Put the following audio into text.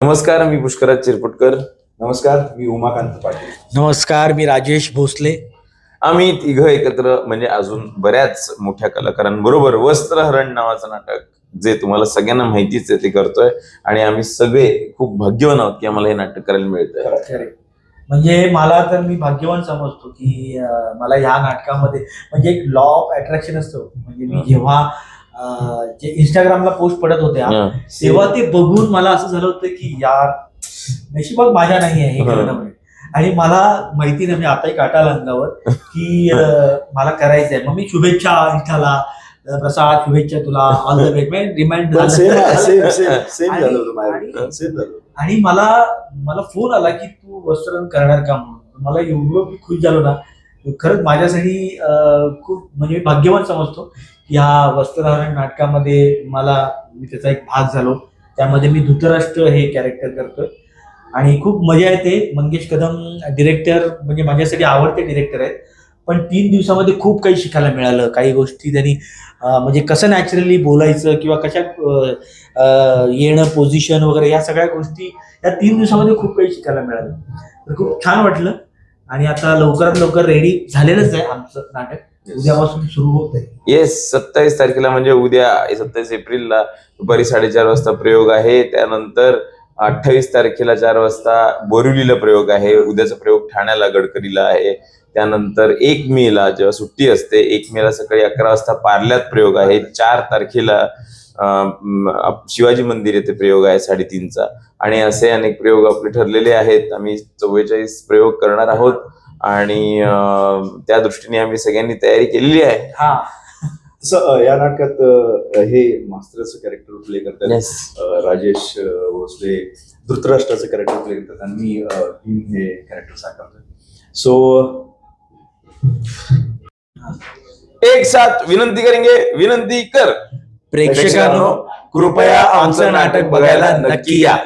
नमस्कार मी पुष्कराज चिरपुटकर नमस्कार मी उमाकांत पाटील. नमस्कार मी राजेश भोसले. आम्ही तिघं एकत्र म्हणजे अजून बऱ्याच मोठ्या कलाकारांबरोबर वस्त्रहरण नावाचं नाटक जे तुम्हाला सगळ्यांना माहितीच आहे ते करतोय. आणि आम्ही सगळे खूप भाग्यवान आहोत की आम्हाला हे नाटक करायला मिळतंय. म्हणजे मला तर मी भाग्यवान समजतो की अं, मला ह्या नाटकामध्ये म्हणजे एक लॉ ऑफ अट्रॅक्शन असतो. म्हणजे मी जेव्हा जे इंस्टाग्रामला पोस्ट पडत होत्या हं. तेव्हा ते बघून मला असं झालं होतं की यार नशिबात माझ्या नाही आहे हे हं. म्हणजे. आणि मला माहिती नाही मी आताही काटाल अंगावर की मला करायचंय. मग मी शुभेच्छा अं, प्रसाद शुभेच्छा तुला all the best remind same same same same आणि- मला मला फोन आला की तू वस्त्रण करणार का म्हणून? मला एवढं मी खुश झालो ना. खरंच माझ्यासाठी खूप म्हणजे मी भाग्यवान समजतो या वस्त्रधारण नाटकामध्ये मला मी त्याचा एक भाग झालो. त्यामध्ये मी धृतराष्ट्र हे कॅरेक्टर करतोय. आणि खूप मजा येते. मंगेश कदम डिरेक्टर म्हणजे माझ्यासाठी आवडते डिरेक्टर आहेत. पण तीन दिवसामध्ये खूप काही शिकायला मिळालं. काही गोष्टी त्यांनी म्हणजे कसं नॅचरली बोलायचं किंवा कशा येणं पोझिशन वगैरे या सगळ्या गोष्टी या तीन दिवसामध्ये खूप काही शिकायला मिळालं. तर खूप छान वाटलं. आणि आता लवकरात लवकर रेडी झालेलंच आहे आमचं नाटक. उद्यापासून सुरू होत आहे येस सत्तावीस तारखेला म्हणजे उद्या सत्तावीस एप्रिलला दुपारी साडेचार वाजता प्रयोग आहे. त्यानंतर अठ्ठावीस तारखेला चार वाजता बोरिवलीला प्रयोग आहे. उद्याचा प्रयोग ठाण्याला गडकरीला आहे. त्यानंतर एक मेला जेव्हा सुट्टी असते एक मेला सकाळी अकरा वाजता पार्ल्यात प्रयोग आहे. चार तारखेला म, शिवाजी मंदिर येथे प्रयोग आहे साडेतीनचा. आणि असे अनेक प्रयोग आपले ठरलेले आहेत. आम्ही चव्वेचाळीस प्रयोग करणार आहोत. आणि त्या दृष्टीने आम्ही सगळ्यांनी तयारी केलेली आहे. हा. या नाटकात हे मास्तरचं कॅरेक्टर प्ले करतात राजेश भोसले धृतराष्ट्राचं कॅरेक्टर प्ले करतात आणि मी भीम हे कॅरेक्टर साकारतोय. सो एक साथ विनंती करेंगे विनंती कर. प्रेक्षकांनो कृपया आमचं नाटक बघायला नक्की या.